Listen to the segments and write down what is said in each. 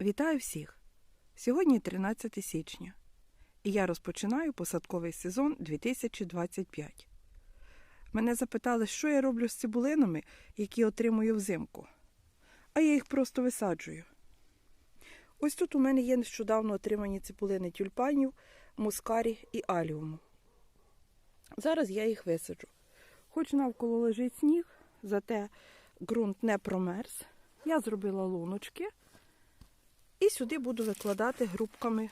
Вітаю всіх! Сьогодні 13 січня, і я розпочинаю посадковий сезон 2025. Мене запитали, що я роблю з цибулинами, які отримую взимку. А я їх просто висаджую. Ось тут у мене є нещодавно отримані цибулини тюльпанів, мускарі і аліуму. Зараз я їх висаджу. Хоч навколо лежить сніг, зате ґрунт не промерз. Я зробила луночки. І сюди буду викладати грубками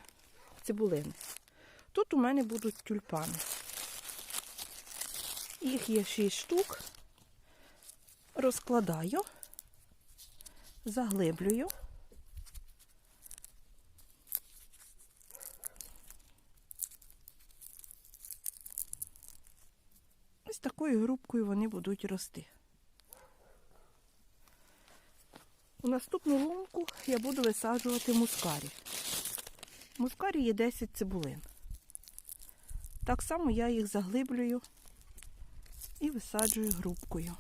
цибулини. Тут у мене будуть тюльпани. Їх є 6 штук. Розкладаю, заглиблюю. Ось такою грубкою вони будуть рости. У наступну лунку я буду висаджувати мускарі. Мускарі є 10 цибулин. Так само я їх заглиблюю і висаджую грубкою.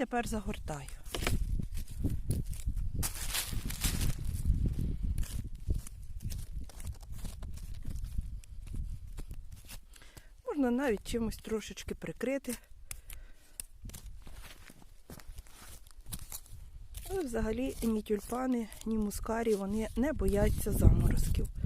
Тепер загортаю. Можна навіть чимось трошечки прикрити. Але взагалі ні тюльпани, ні мускарі вони не бояться заморозків.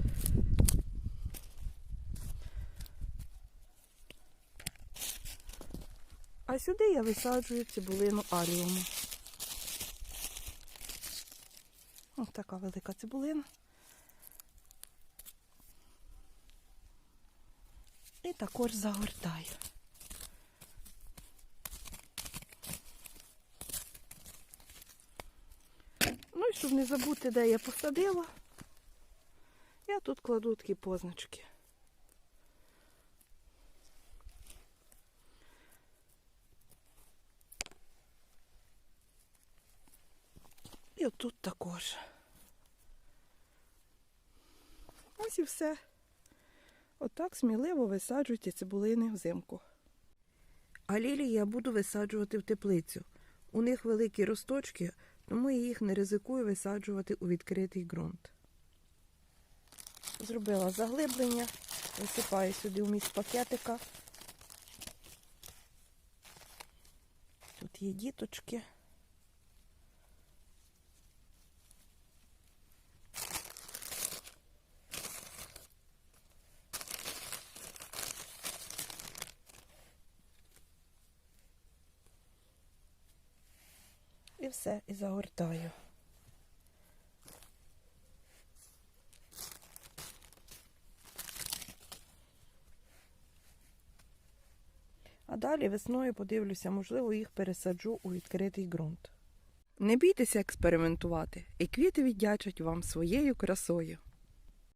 А сюди я висаджую цибулину аліуму. Ось така велика цибулина. І також загортаю. Ну і щоб не забути, де я посадила, я тут кладу такі позначки. І отут також. Ось і все. Отак сміливо висаджуйте цибулини взимку. А лілії я буду висаджувати в теплицю. У них великі росточки, тому я їх не ризикую висаджувати у відкритий ґрунт. Зробила заглиблення, висипаю сюди вміст пакетика. Тут є діточки. Все, і загортаю. А далі весною подивлюся, можливо, їх пересаджу у відкритий ґрунт. Не бійтеся експериментувати, і квіти віддячать вам своєю красою.